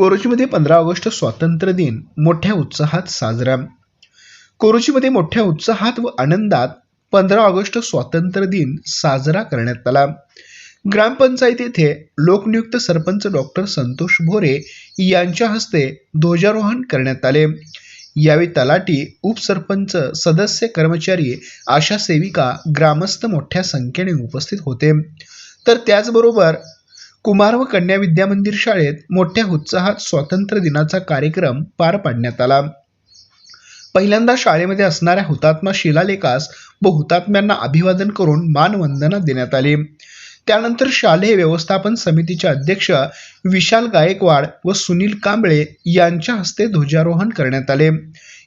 कोरोचीमध्ये पंधरा ऑगस्ट स्वातंत्र्य दिन मोठ्या उत्साहात साजरा. कोरोचीमध्ये मोठ्या उत्साहात व आनंदात पंधरा ऑगस्ट स्वातंत्र्य दिन साजरा करण्यात आला. ग्रामपंचायत येथे लोकनियुक्त सरपंच डॉक्टर संतोष भोरे यांच्या हस्ते ध्वजारोहण करण्यात आले. यावेळी तलाठी उपसरपंच सदस्य कर्मचारी आशा सेविका ग्रामस्थ मोठ्या संख्येने उपस्थित होते. तर त्याचबरोबर कुमार व कन्या विद्या मंदिर शाळेत मोठ्या उत्साहात स्वातंत्र्य दिनाचा कार्यक्रम पार पाडण्यात आला. पहिल्यांदा शाळेमध्ये असणाऱ्या हुतात्मा शिलालेखास व हुतात्म्यांना अभिवादन करून मानवंदना देण्यात आली. त्यानंतर शालेय व्यवस्थापन समितीचे अध्यक्ष विशाल गायकवाड व सुनील कांबळे यांच्या हस्ते ध्वजारोहण करण्यात आले.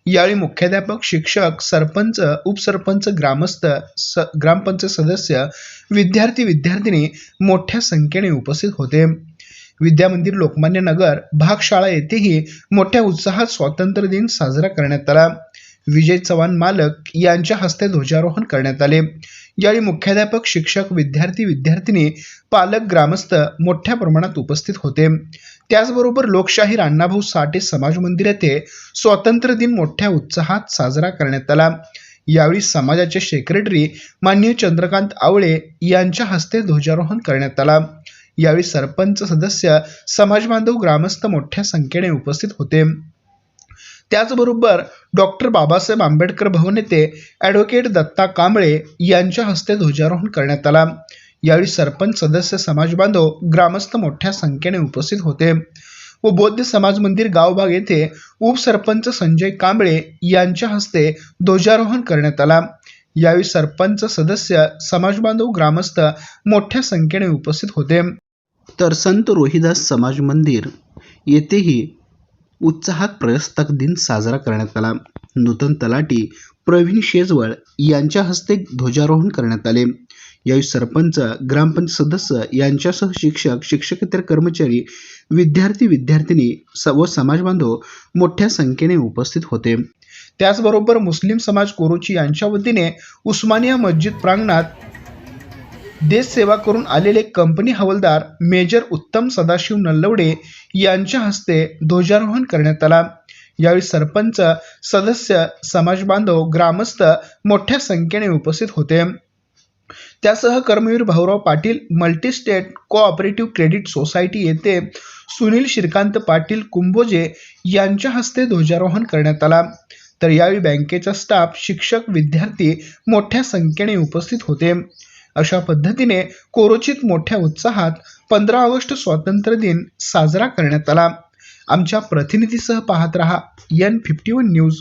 यावेळी मुख्याध्यापक शिक्षक सरपंच उपसरपंच ग्रामस्थ स ग्रामपंचायत सदस्य विद्यार्थी विद्यार्थिनी मोठ्या संख्येने उपस्थित होते. विद्यामंदिर लोकमान्य नगर भागशाळा येथेही मोठ्या उत्साहात स्वातंत्र्य दिन साजरा करण्यात आला. विजय चव्हाण मालक यांच्या हस्ते ध्वजारोहण करण्यात आले. यावेळी मुख्याध्यापक शिक्षक विद्यार्थी विद्यार्थिनी पालक ग्रामस्थ मोठ्या प्रमाणात उपस्थित होते. त्याचबरोबर लोकशाहीर अण्णाभाऊ साठे समाज मंदिर येथे स्वातंत्र्य दिन मोठ्या उत्साहात साजरा करण्यात आला. यावेळी समाजाचे सेक्रेटरी मान्य चंद्रकांत आवळे यांच्या हस्ते ध्वजारोहण करण्यात आला. यावेळी सरपंच सदस्य समाज बांधव ग्रामस्थ मोठ्या संख्येने उपस्थित होते. त्याचबरोबर डॉक्टर बाबासाहेब आंबेडकर भवन येथे ॲडव्होकेट दत्ता कांबळे यांच्या हस्ते ध्वजारोहण करण्यात आला. यावेळी सरपंच सदस्य समाज बांधव ग्रामस्थ मोठ्या संख्येने उपस्थित होते व बौद्ध समाज मंदिर गावभाग येथे उपसरपंच संजय कांबळे यांच्या हस्ते ध्वजारोहण करण्यात आला. यावेळी सरपंच सदस्य समाज बांधव ग्रामस्थ मोठ्या संख्येने उपस्थित होते. तर संत रोहिदास समाज मंदिर येथेही उत्साहात प्रजासत्ताक दिन साजरा करण्यात आला. नूतन तलाटी प्रवीण शेजवळ यांच्या हस्ते ध्वजारोहण करण्यात आले. यावेळी सरपंच ग्रामपंचायत सदस्य यांच्यासह शिक्षक शिक्षकेतर कर्मचारी विद्यार्थी विद्यार्थिनी स व समाज बांधव मोठ्या संख्येने उपस्थित होते. त्याचबरोबर मुस्लिम समाज कोरोची यांच्या वतीने उस्मानिया मस्जिद प्रांगणात देश सेवा करून आलेले कंपनी हवालदार मेजर उत्तम सदाशिव नल्लवडे यांच्या हस्ते ध्वजारोहण करण्यात आला. यावेळी सरपंच सदस्य समाज बांधव ग्रामस्थ मोठ्या संख्येने उपस्थित होते. त्यासह Karmaveer Bhaurao Patil multistate cooperative credit society येथे सुनील श्रीकांत पाटील कुंभोजे यांच्या हस्ते ध्वजारोहण करण्यात आला. तर यावेळी बँकेचा स्टाफ शिक्षक विद्यार्थी मोठ्या संख्येने उपस्थित होते. अशा पद्धतीने कोरोचित मोठ्या उत्साहात पंधरा ऑगस्ट स्वातंत्र्य दिन साजरा करण्यात आला. आमच्या प्रतिनिधीसह पाहत रहा एन फिफ्टी वन न्यूज